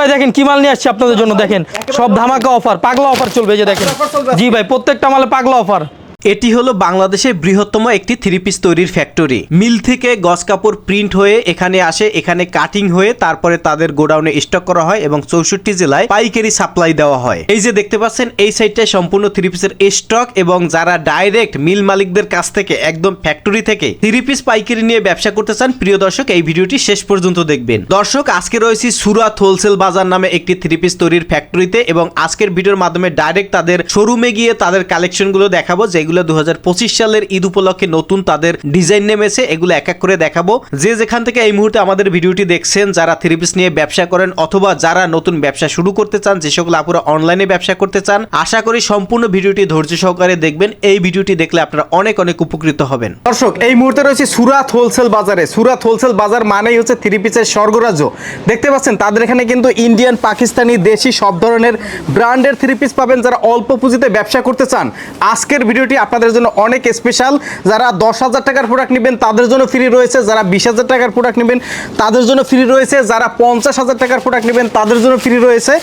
ভাই দেখেন কি মাল নিয়ে আসছে আপনাদের জন্য দেখেন। সব ধামাকা অফার পাগলা অফার চলবে যে দেখেন। জি ভাই প্রত্যেকটা মালে পাগলা অফার এটি হলো বাংলাদেশের বৃহত্তম একটি থ্রি পিস তৈরির ফ্যাক্টরি। মিল থেকে গস কাপড় প্রিন্ট হয়ে এখানে আসে, এখানে কাটিং হয়ে তারপরে তাদের গোডাউনে স্টক করা হয় এবং চৌষট্টি জেলায় পাইকারি সাপ্লাই দেওয়া হয়। এই যে দেখতে পাচ্ছেন, এই সাইডটায় সম্পূর্ণ থ্রি পিসের স্টক এবং যারা ডাইরেক্ট মিল মালিকদের কাছ থেকে একদম ফ্যাক্টরি থেকে থ্রি পিস পাইকারি নিয়ে ব্যবসা করতে চান, প্রিয় দর্শক, এই ভিডিওটি শেষ পর্যন্ত দেখবেন। দর্শক, আজকে রয়েছি সুরাত হোলসেল বাজার নামে একটি থ্রি পিস তৈরির ফ্যাক্টরিতে এবং আজকের ভিডিওর মাধ্যমে ডাইরেক্ট তাদের শোরুমে গিয়ে তাদের কালেকশনগুলো দেখাবো, যেগুলো দু হাজার পঁচিশ সালের ঈদ উপলক্ষে নতুন তাদের ডিজাইন নেমেছে, এগুলো এক এক করে দেখাবো। যে যেখান থেকে এই মুহূর্তে আমাদের ভিডিওটি দেখছেন, যারা থ্রি পিস নিয়ে ব্যবসা করেন অথবা যারা নতুন ব্যবসা শুরু করতে চান, যে সকল আপুরা অনলাইনে ব্যবসা করতে চান, আশা করি সম্পূর্ণ ভিডিওটি ধৈর্য সহকারে দেখবেন। এই ভিডিওটি দেখলে আপনারা অনেক অনেক উপকৃত হবেন। দর্শক, এই মুহূর্তে রয়েছে সুরাত হোলসেল বাজারে। সুরাত হোলসেল বাজার মানেই হচ্ছে থ্রি পিসের স্বর্গরাজ্য। দেখতে পাচ্ছেন, তাদের এখানে কিন্তু ইন্ডিয়ান, পাকিস্তানি, দেশি সব ধরনের ব্র্যান্ডের থ্রি পিস পাবেন। যারা অল্প পুঁজিতে ব্যবসা করতে চান, আজকের ভিডিওটি আপনাদের জন্য অনেক স্পেশাল যারা দশ হাজার টাকার প্রোডাক্ট নেবেন তাদের জন্য ফ্রি রয়েছে। যারা বিশ হাজার টাকার প্রোডাক্ট নেবেন তাদের জন্য ফ্রি রয়েছে। যারা পঞ্চাশ হাজার টাকার প্রোডাক্ট নেবেন তাদের জন্য ফ্রি রয়েছে।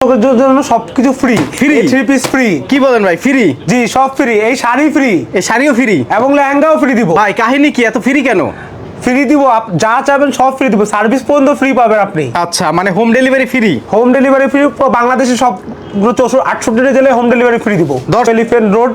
লোকের জন্য সবকিছু free Free? Three piece free কি বলেন ভাই ফ্রি জি সব ফ্রি এই শাড়ি ফ্রি এই শাড়িও ফ্রি এবং লেহেঙ্গাও ফ্রি দিব। ভাই কাহিনী কি? এত ফ্রি কেন? ফ্রি দিব। যা চাইবেন সব ফ্রি দিব। সার্ভিস পর্যন্ত ফ্রি পাবেন আপনি। আচ্ছা মানে home delivery free home delivery free বাংলাদেশে সব চৌষট্টি আটষট্টি জেলায় হোম ডেলিভারি ফ্রি দিব। দশ এলিফেন্ট রোড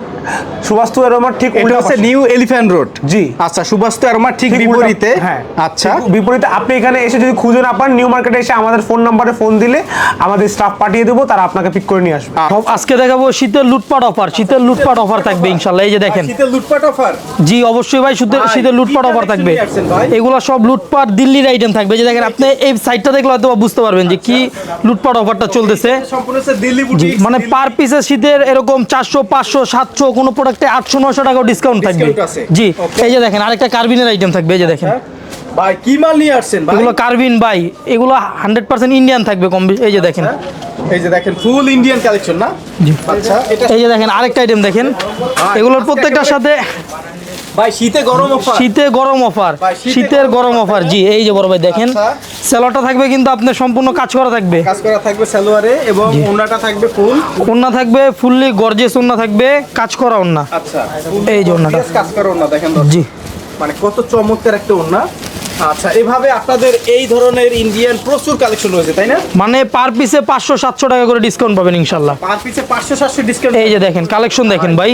সুভাষ এরোমার ঠিক উল্টা হচ্ছে নিউ এলিফ্যান্ট রোড জি। আচ্ছা সুভাষ আরমার ঠিক বিপরীতে। হ্যাঁ। আচ্ছা। বিপরীতে আপনি এখানে এসে যদি খুঁজে না পান নিউ মার্কেটে এসে আমাদের ফোন নাম্বারে ফোন দিলে আমাদের স্টাফ পাঠিয়ে দেবো তারা আপনাকে পিক করে নিয়ে আসবে। সব আজকে দেখাবো শীতের লুটপাট অফার শীতের লুটপাট অফার থাকবে ইনশাল্লাহ এই যে দেখেন। শীতের লুটপাট অফার জি অবশ্যই ভাই শীতের শীতের লুটপাট অফার থাকবে? এগুলো সব লুটপাট দিল্লির আইটেম থাকবে। যে দেখেন আপনি এই সাইটটা দেখলে হয়তো বুঝতে পারবেন যে কি লুটপাট অফারটা চলতেছে। সম্পূর্ণ দিল্লি মানে পার পিসে শীতের এরকম চারশো পাঁচশো সাতশো কোনো প্রোডাক্টে আটশো নশো টাকাও ডিসকাউন্ট থাকবে। জি এই যে দেখেন আরেকটা কার্বিনের আইটেম থাকবে এই যে দেখেন। ভাই কি মাল নিয়ে আসছেন এগুলো কার্বিন বাই এগুলো হান্ড্রেড পার্সেন্ট ইন্ডিয়ান থাকবে কম। এই যে দেখেন। এই যে দেখেন ফুল ইন্ডিয়ান কালেকশন না? জি। আচ্ছা। এই যে দেখেন আরেকটা আইটেম দেখেন। এগুলোর প্রত্যেকটার সাথে ভাই শীতে গরম অফার শীতে গরম অফার শীতের গরম অফার জি এই যে বড় ভাই দেখেন। আচ্ছা। থাকবে কিন্তু আপনার সম্পূর্ণ কাজ করা থাকবে। কাজ করা থাকবে সালোয়ারে এবং ওন্নাটা থাকবে ফুল। ওন্না থাকবে ফুললি গর্জেস ওন্না থাকবে কাজ করা ওন্না। আচ্ছা। এই যে ওন্নাটা। কাজ করা ওন্না দেখেন জি। মানে কত চমৎকার একটা ওন্না। আচ্ছা এভাবে আপনাদের এই ধরনের ইন্ডিয়ান প্রচুর কালেকশন রয়েছে তাই না? মানে পার পিসে পাঁচশো সাতশো টাকা করে ডিসকাউন্ট পাবেন ইনশাল্লাহ পার পিছে পাঁচশো সাতশো ডিসকাউন্ট এই যে দেখেন কালেকশন দেখেন ভাই।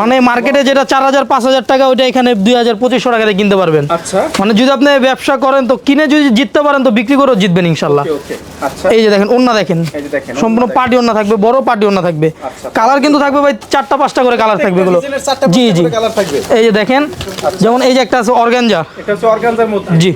মানে মার্কেটে যেটা চার হাজার পাঁচ হাজার টাকা ওইটা এখানে দুই হাজার পঁচিশশো টাকাতে কিনতে পারবেন। আচ্ছা। মানে যদি আপনি ব্যবসা করেন তো কিনে যদি জিততে পারেন তো বিক্রি করেও জিতবেন ইনশাল্লাহ আচ্ছা। এই যে দেখেন ওন্না দেখেন। দেখেন, সম্পূর্ণ পার্টি ওন্না থাকবে বড় পার্টি ওন্না থাকবে। আচ্ছা। কালার কিন্তু থাকবে ভাই চারটা পাঁচটা করে কালার থাকবে এগুলো। জি জি। এই যে দেখেন যেমন এই যে একটা আছে অর্গানজা এটা হচ্ছে অর্গানজার মধ্যে। জি।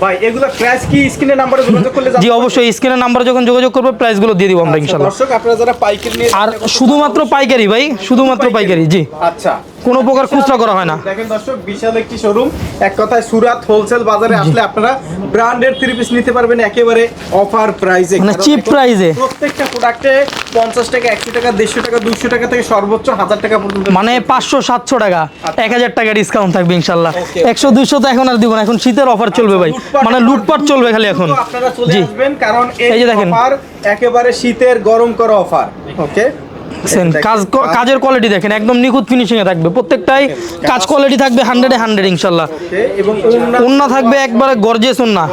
ভাই এগুলো প্রাইস কি? স্ক্রিনের নাম্বারে যোগাযোগ করলে জি অবশ্যই স্ক্রিনের নাম্বার যখন যোগাযোগ করবে প্রাইসগুলো দিয়ে দিব আমরা ইনশাআল্লাহ দর্শক আপনারা যারা পাইকারি নিয়ে আর শুধুমাত্র পাইকারি ভাই শুধুমাত্র পাইকারি জি। আচ্ছা। কোনো প্রকার খুচরা করা হয় না। দেখেন দর্শক বিশাল একটি শোরুম এক কথায় সুরাত হোলসেল বাজারে আসলে আপনারা ব্র্যান্ডের থ্রি পিস নিতে পারবেন একেবারে অফার প্রাইসে মানে চিপ এ। প্রত্যেকটা প্রোডাক্টে পঞ্চাশ টাকা একশো টাকা দেড়শো টাকা দুশো টাকা থেকে সর্বোচ্চ হাজার টাকা পর্যন্ত মানে পাঁচশো সাতশো টাকা। এক হাজার টাকা ডিসকাউন্ট থাকবে Okay. একশো দুইশো তো এখন আর দিব না এখন শীতের অফার চলবে ভাই। মানে লুটপাট চলবে খালি এখন। আপনারা চলে আসবেন কারণ এই এই যে দেখেন। অফার একেবারে শীতের গরম করা অফার ওকে কাজ কাজের কোয়ালিটি দেখেন একদম নিখুঁত ফিনিশিং এ থাকবে। প্রত্যেকটাই কাজ কোয়ালিটি থাকবে হান্ড্রেডে হান্ড্রেড ইনশাল্লাহ। এবং ওন্না থাকবে একবারে গর্জেস ওন্না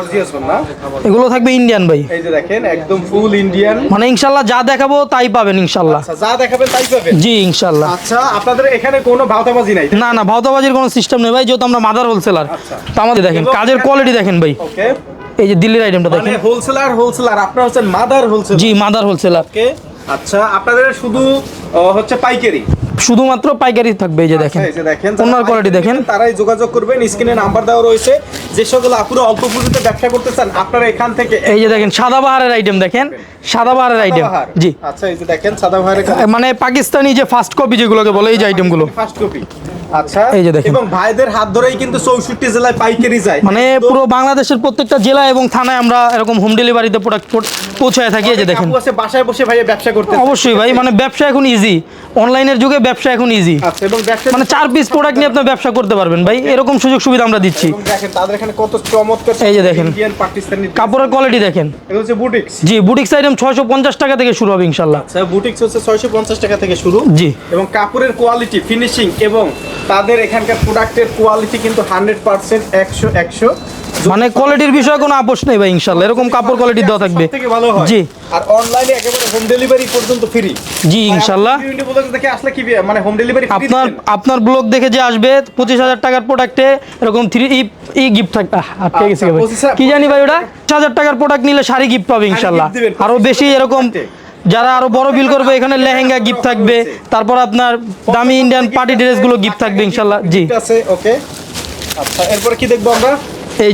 এগুলো থাকবে ইন্ডিয়ান ভাই। এই যে দেখেন একদম ফুল ইন্ডিয়ান মানে ইনশাল্লাহ যা দেখাবো তাই পাবেন ইনশাল্লাহ। আচ্ছা যা দেখাবেন তাই পাবেন? জি ইনশাল্লাহ। আচ্ছা আপনাদের এখানে কোনো ভাওতাবাজি নাই? না না ভাওতাবাজির কোনো সিস্টেম নেই ভাই যেহেতু আমরা মাদার হোলসেলার আচ্ছা। তো আমাদের দেখেন কাজের কোয়ালিটি দেখেন ভাই। ওকে এই যে দিল্লির আইটেমটা মানে দেখেন। হোলসেলার হোলসেলার আপনারা হচ্ছেন মাদার হোলসেল জি মাদার হোলসেলার ওকে আচ্ছা আপনাদের শুধু হচ্ছে পাইকারি? শুধুমাত্র পাইকারি থাকবে এই যে দেখেন। আচ্ছা, এই যে দেখেন ওনার কোয়ালিটি দেখেন। তারাই যোগাযোগ করবেন স্ক্রিনে নাম্বার দেওয়া রয়েছে। যে সকল আপুরা অল্প পুঁজিতে ব্যবসা করতে চান আপনারা এখান থেকে এই যে দেখেন সাদা বাহারের আইটেম দেখেন। সাদা বাহারের আইটেম জি। আচ্ছা এই যে দেখেন সাদা মানে পাকিস্তানি যে ফার্স্ট কপি যেগুলোকে বলে এই যে আইটেমগুলো ফার্স্ট কপি আচ্ছা এই যে দেখেন। এবং ভাইদের হাত ধরেই কিন্তু চৌষট্টি জেলায় পাইকারি যায়। মানে পুরো বাংলাদেশের প্রত্যেকটা জেলা এবং থানায় আমরা এরকম হোম ডেলিভারিতে প্রোডাক্ট পৌঁছায় থাকি এই যে দেখেন। আছে বাসায় বসে ভাইয়া ব্যবসা করতে অবশ্যই ভাই মানে ব্যবসা এখন ইজি অনলাইনের যুগে ব্যবসা এখন ইজি আচ্ছা এবং মানে চার পিস প্রোডাক্ট নিয়ে আপনার ব্যবসা করতে পারবেন ভাই এরকম সুযোগ সুবিধা আমরা দিচ্ছি। দেখেন তাদের এখানে কত চমৎকার এই যে দেখেন। পাকিস্তানি কাপড়ের কোয়ালিটি দেখেন। এগুলো হচ্ছে বুটিক্স জি বুটিক্স আইটেম ছয়শো পঞ্চাশ টাকা থেকে শুরু হবে ইনশাল্লাহ। বুটিক্স হচ্ছে ছয়শো পঞ্চাশ টাকা থেকে শুরু জি। এবং কাপড়ের কোয়ালিটি ফিনিশিং এবং তাদের এখানকার প্রোডাক্টের কোয়ালিটি কিন্তু হান্ড্রেড পার্সেন্ট একশো একশো। মানে কোয়ালিটির বিষয়ে কোনো আপোষ নেই ভাই ইনশাল্লাহ। এরকম কাপড় কোয়ালিটি দেওয়া থাকবে। ভালো হয়। জি। আর অনলাইনে একেবারে হোম ডেলিভারি পর্যন্ত ফ্রি জি, ইনশাল্লাহ। দেখে আসলে কি মানে হোম ডেলিভারি আপনার আপনার ব্লগ দেখে যে আসবে পঁচিশ হাজার টাকার প্রোডাক্টে এরকম থ্রি ই গিফট থাকবে আটকে গেছে আচ্ছা। 25,000 কি জানি ভাই ওটা? হাজার টাকার প্রোডাক্ট নিলে শাড়ি গিফট পাবে ইনশাল্লাহ। আরও বেশি এরকম যারা আরও বড় বিল করবে এখানে লেহেঙ্গা গিফট থাকবে তারপর আপনার দামি ইন্ডিয়ান পার্টি ড্রেসগুলো গিফট থাকবে ইনশাল্লাহ। জি। আছে ওকে আচ্ছা এরপরে কি দেখব আমরা? এই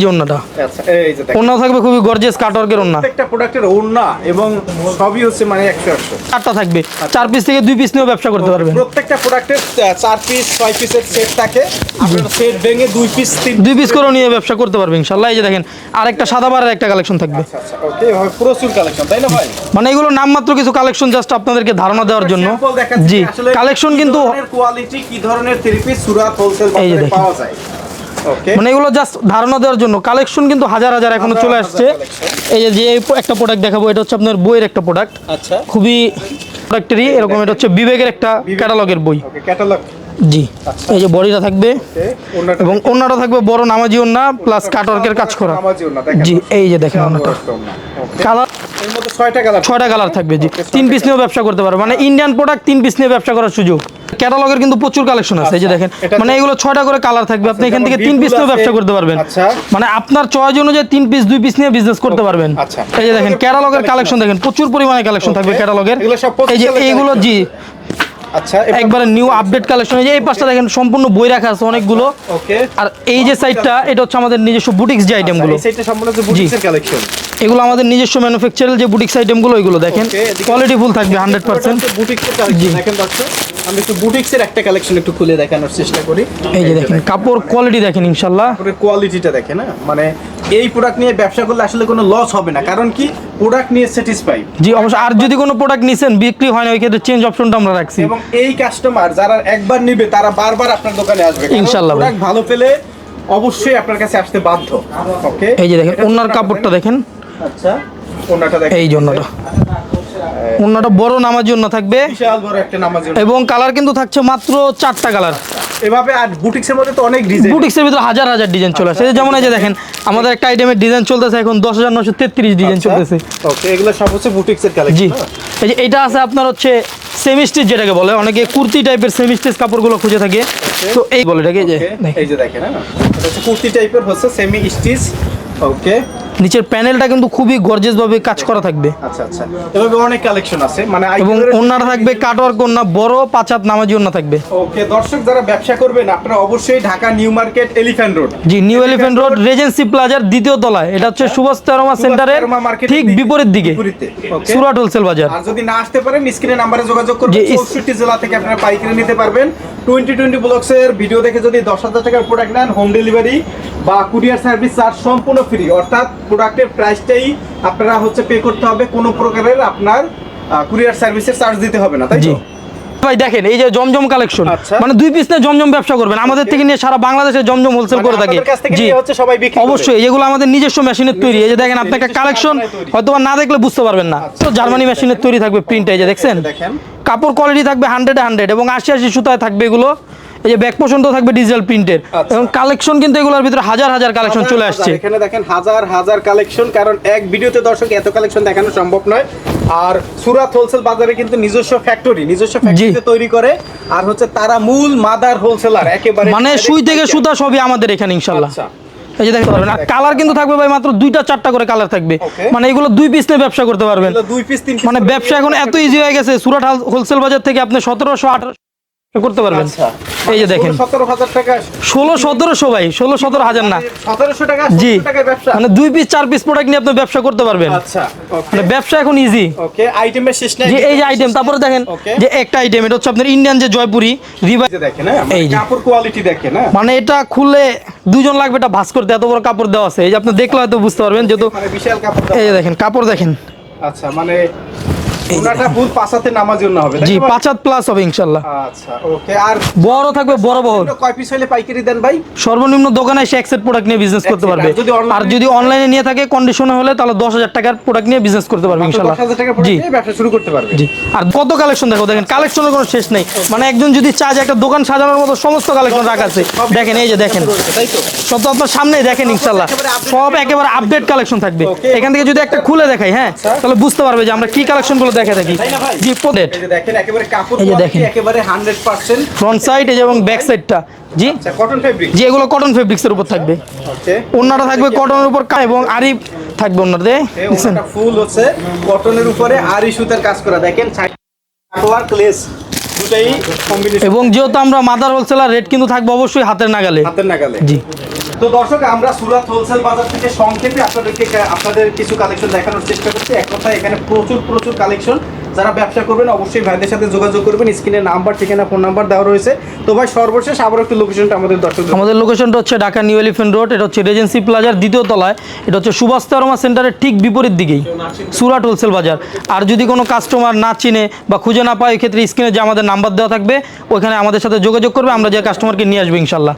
আচ্ছা যে দেখেন। অন্য থাকবে খুবই গর্জিয়াস কাটওয়ার্কের অন্য প্রত্যেকটা প্রোডাক্টের ওড়না এবং সবই হচ্ছে মানে একশো একশো। চারটা থাকবে। চার পিস থেকে দুই পিস নিয়েও ব্যবসা করতে পারবেন। প্রত্যেকটা প্রোডাক্টের চার পিস ছয় পিসের সেট থাকে। আপনার সেট ভেঙে দুই পিস তিন দুই পিস করেও নিয়ে ব্যবসা করতে পারবেন ইনশাল্লাহ এই যে দেখেন আরেকটা সাদা বারের একটা কালেকশন থাকবে। আচ্ছা ওকে এভাবে প্রচুর কালেকশন তাই না ভাই? মানে এগুলো নামমাত্র কিছু কালেকশন জাস্ট আপনাদেরকে ধারণা দেওয়ার জন্য। জি কালেকশন কিন্তু কোয়ালিটি কি ধরনের থ্রি পিস সুরাত হোলসেল পাওয়া যায়। মানে এগুলো জাস্ট ধারণা দেওয়ার জন্য। কালেকশন কিন্তু হাজার হাজার এখনও চলে আসছে। এই যে একটা প্রোডাক্ট দেখাবো এটা হচ্ছে আপনার বইয়ের একটা প্রোডাক্ট আচ্ছা। খুবই প্রোডাক্টেরই এরকম এটা হচ্ছে বিবেকের একটা ক্যাটালগের বই। ক্যাটালগ জি। এই যে বডিটা থাকবে ওনাটা এবং অন্যটা থাকবে বড় নামাজি ওন্না প্লাস কাটওয়ার্কের কাজ করা। জি এই যে দেখেন। Okay, কালার ছয়টা কালার থাকবে। জি। তিন পিস নিয়েও ব্যবসা করতে পারবে মানে ইন্ডিয়ান প্রোডাক্ট তিন পিস নিয়ে ব্যবসা করার সুযোগ। ক্যাটালগের কিন্তু প্রচুর কালেকশন আছে এই যে দেখেন। মানে এগুলো ছয়টা করে কালার থাকবে। আপনি এখান থেকে তিন পিস নিয়েও ব্যবসা করতে পারবেন। আচ্ছা। মানে আপনার চয়েস অনুযায়ী তিন পিস দুই পিস নিয়ে বিজনেস করতে পারবেন। আচ্ছা। এই যে দেখেন ক্যাটালগের কালেকশন দেখেন প্রচুর পরিমাণে কালেকশন থাকবে. ক্যাটালগের এই যে এইগুলো জি। আচ্ছা একবারে নিউ আপডেট কালেকশন এই যে এই পাশটা দেখেন সম্পূর্ণ বই রাখা আছে অনেকগুলো। ওকে। আর এই যে সাইডটা এটা হচ্ছে আমাদের নিজস্ব বুটিক্স যে আইটেমগুলো এই সাইডটা সম্পূর্ণ হচ্ছে বুটিক্সের কালেকশন এগুলো আমাদের নিজস্ব ম্যানুফ্যাকচারাল যে বুটিক্স আইটেমগুলো ওইগুলো দেখেন। কোয়ালিটি ফুল থাকবে হান্ড্রেড পার্সেন্ট বুটিক্সের কালেকশন দেখেন দর্শক আমি একটু বুটিক্সের একটা কালেকশন একটু খুলে দেখানোর চেষ্টা করি। এই যে দেখেন কাপড় কোয়ালিটি দেখেন ইনশাল্লাহ। কাপড়ের কোয়ালিটিটা দেখেন না মানে এই প্রোডাক্ট নিয়ে ব্যবসা করলে আসলে কোনো লস হবে না কারণ কি প্রোডাক্ট নিয়ে স্যাটিসফাই জি অবশ্যই আর যদি কোনো প্রোডাক্ট নিছেন বিক্রি হয় না ওই ক্ষেত্রে চেঞ্জ অপশনটা আমরা রাখছি। এবং এই কাস্টমার যারা একবার নিবে তারা বারবার আপনার দোকানে আসবে ইনশাল্লাহ। প্রোডাক্ট ভালো পেলে অবশ্যই আপনার কাছে আসতে বাধ্য ওকে এই যে দেখেন ওনার কাপড়টা দেখেন। আচ্ছা ওনাটা দেখেন। এই জন্যটা ওনাটা বড় নামার জন্য থাকবে। বিশাল বড় একটা নামাজ এবং কালার কিন্তু থাকছে মাত্র চারটা কালার। এভাবে আর বুটিক্সের মধ্যে তো অনেক ডিজাইন বুটিক্সের ভিতরে হাজার হাজার ডিজাইন চলে আসছে যেমন এই যে দেখেন আমাদের একটা আইটেমের ডিজাইন চলতেছে এখন দশ হাজার নশো তেত্রিশ ডিজাইন চলতেছে। ওকে এগুলো সব হচ্ছে বুটিক্সের জি। এই যে এটা আছে আপনার হচ্ছে সেমি স্টিচ যেটাকে বলে। অনেকে কুর্তি টাইপের সেমি স্টিচ কাপড়গুলো খুঁজে থাকে। তো এই বলে এটাকে এই যে দেখেন। এই যে দেখেন হ্যাঁ। এটা হচ্ছে কুর্তি টাইপের হচ্ছে সেমি স্টিচ ওকে নিচের প্যানেলটা কিন্তু খুবই গর্জেস ভাবে কাজ করা থাকবে। আচ্ছা আচ্ছা। এভাবে অনেক কালেকশন আছে। মানে এবং আইটেমের- থাকবে কাটওয়ার্ক ওনা বড় পাঁচাত নামাজি ওনা থাকবে। ওকে দর্শক যারা ব্যবসা করবেন আপনারা অবশ্যই Dhaka New Market Elephant Road জি নিউ এলিফ্যান্ট রোড রেজেন্সি প্লাজার দ্বিতীয় তলায়। এটা হচ্ছে সুভাষ তেরোমা সেন্টারের ঠিক বিপরীত দিকে। সুরাট হোলসেল বাজার। আর যদি না আসতে পারেন স্ক্রিনে নাম্বারে যোগাযোগ করবেন যে ইস- চৌষট্টি জেলা থেকে আপনারা পাইকারি নিতে পারবেন। টোয়েন্টি টোয়েন্টি ব্লগসের ভিডিও দেখে যদি দশ হাজার টাকার প্রোডাক্ট নেন হোম ডেলিভারি বা কুরিয়ার সার্ভিস চার্জ সম্পূর্ণ ফ্রি অর্থাৎ প্রোডাক্টের প্রাইসটাই আপনারা হচ্ছে পে করতে হবে। কোনো প্রকারের আপনার কুরিয়ার সার্ভিসের চার্জ দিতে হবে না তাই তো? ভাই দেখেন এই যে জমজম কালেকশন আচ্ছা। মানে দুই পিস নিয়ে জমজম ব্যবসা করবেন। আমাদের থেকে নিয়ে সারা বাংলাদেশে জমজম হোলসেল মানে করে থাকে। জি। সবাই অবশ্যই এগুলো আমাদের নিজস্ব মেশিনের তৈরি। এই যে দেখেন আপনাকে কালেকশন হয়তো না দেখলে বুঝতে পারবেন না। তো জার্মানি মেশিনের তৈরি থাকবে প্রিন্ট এই যে দেখছেন? দেখেন। কাপড় কোয়ালিটি থাকবে হান্ড্রেড হান্ড্রেড এবং আশি আশি সুতায় থাকবে এগুলো। এই যে ব্যাক পোষণ থাকবে ডিজিটাল প্রিন্টের আচ্ছা। এবং কালেকশন কিন্তু এগুলোর ভিতরে হাজার হাজার কালেকশন চলে আসছে। এখানে দেখেন হাজার হাজার কালেকশন কারণ এক ভিডিওতে দর্শক এত কালেকশন দেখানো সম্ভব নয়। আর সুরাত হোলসেল বাজারে কিন্তু নিজস্ব ফ্যাক্টরি নিজস্ব ফ্যাক্টরিতে তৈরি করে আর হচ্ছে তারা মূল মাদার হোলসেলার একেবারে মানে সুই থেকে সুতা সবই আমাদের এখানে ইনশাল্লাহ আচ্ছা। এই যে দেখতে পারবেন আর কালার কিন্তু থাকবে ভাই মাত্র দুইটা চারটা করে কালার থাকবে। মানে এগুলো দুই পিস নিয়ে ব্যবসা করতে পারবেন। দুই পিস মানে ব্যবসা এখন এত ইজি হয়ে গেছে সুরাট হোলসেল বাজার থেকে আপনি সতেরোশো আঠারোশো করতে পারবেন। আচ্ছা। এই যে দেখেন। ষোলো সতেরোশো ভাই ষোলো সতেরো হাজার না। জি। মানে দুই পিস চার পিস প্রোডাক্ট নিয়ে আপনি ব্যবসা করতে পারবেন। আচ্ছা মানে ব্যবসা এখন ইজি যে এই যে আইটেম তারপরে দেখেন যে একটা আইটেম এটা হচ্ছে আপনার ইন্ডিয়ান যে জয়পুরি রিভাই এই যে হ্যাঁ মানে কোয়ালিটি দেখেন হ্যাঁ। মানে এটা খুললে দুজন লাগবে এটা ভাস করতে এত বড় কাপড় দেওয়া আছে। এই যে আপনি দেখলে হয়তো বুঝতে পারবেন যেহেতু মানে এই দেখেন কাপড় দেখেন। আচ্ছা মানে ওনাটা ফুল পাঁচাতে নামাজ জন্য হবে জি তো? ভাই? পাঁচ হাত প্লাস হবে ইনশাল্লাহ। আচ্ছা ওকে আর বড় থাকবে বড় বহর। কয় পিস হলে পাইকারি দেন ভাই? সর্বনিম্ন দোকানে এসে এক সেট প্রোডাক্ট নিয়ে বিজনেস করতে পারবে। আর যদি online- আর যদি অনলাইনে নিয়ে থাকে কন্ডিশনে হলে তাহলে দশ হাজার টাকার প্রোডাক্ট নিয়ে বিজনেস করতে পারবে ইনশাল্লাহ দশ হাজার টাকা জি। ব্যবসা শুরু করতে পারবে। জি। আর কত কালেকশন দেখো দেখেন কালেকশনের কোনো শেষ নেই। মানে একজন যদি চায় যে একটা দোকান সাজানোর মতো সমস্ত কালেকশন রাখা আছে দেখেন এই যে দেখেন। সব তো আপনার সামনেই দেখেন ইনশাল্লাহ। সব একেবারে আপডেট কালেকশন থাকবে। এখান থেকে যদি একটা খুলে দেখাই হ্যাঁ তাহলে বুঝতে পারবে যে আমরা কি কালেকশনগুলো দেখে থাকি? জি দেখেন একেবারে কাপড় এই যে দেখেন। একেবারে 100% ফ্রন্ট সাইড এবং ব্যাক সাইডটা জি? আচ্ছা কটন ফেব্রিক জি এগুলো কটন ফেব্রিক্সের উপর থাকবে। থাকবে কটনের উপর কা- এবং আরি থাকবে এই ফুল হচ্ছে কটনের উপরে আরি সুতার কাজ করা। দেখেন ওয়ার্ক লেস দুটাই কম্বিনেশন এবং যেহেতু আমরা মাদার হোলসেলার রেট কিন্তু থাকবে অবশ্যই হাতের নাগালে। হাতের নাগালে। জি। তো দর্শক, আমরা সুরাত হোলসেল বাজার থেকে সংক্ষেপে আপনাদেরকে আপনাদের কিছু কালেকশন দেখানোর চেষ্টা করছি। এক কথায় এখানে প্রচুর প্রচুর কালেকশন যারা ব্যবসা করবেন, অবশ্যই ভাইদের সাথে যোগাযোগ করবেন। স্ক্রিনে নাম্বার, ঠিকানা ফোন নাম্বার দেওয়া রয়েছে। তো ভাই, সর্বশেষ আবার একটু লোকেশনটা আমাদের দর্শক আমাদের লোকেশনটা হচ্ছে ঢাকা নিউ এলিফেন্ট রোড। এটা হচ্ছে রেজেন্সি প্লাজার দ্বিতীয় তলায়। এটা হচ্ছে সুভাষ তেরমা সেন্টারের ঠিক বিপরীত দিকেই, সুরাট হোলসেল বাজার। আর যদি কোনো কাস্টমার না চিনে বা খুঁজে না পায়, এক্ষেত্রে ক্ষেত্রে স্ক্রিনে যে আমাদের নাম্বার দেওয়া থাকবে, ওইখানে আমাদের সাথে যোগাযোগ করবে। আমরা যে কাস্টমারকে নিয়ে আসব ইনশাল্লাহ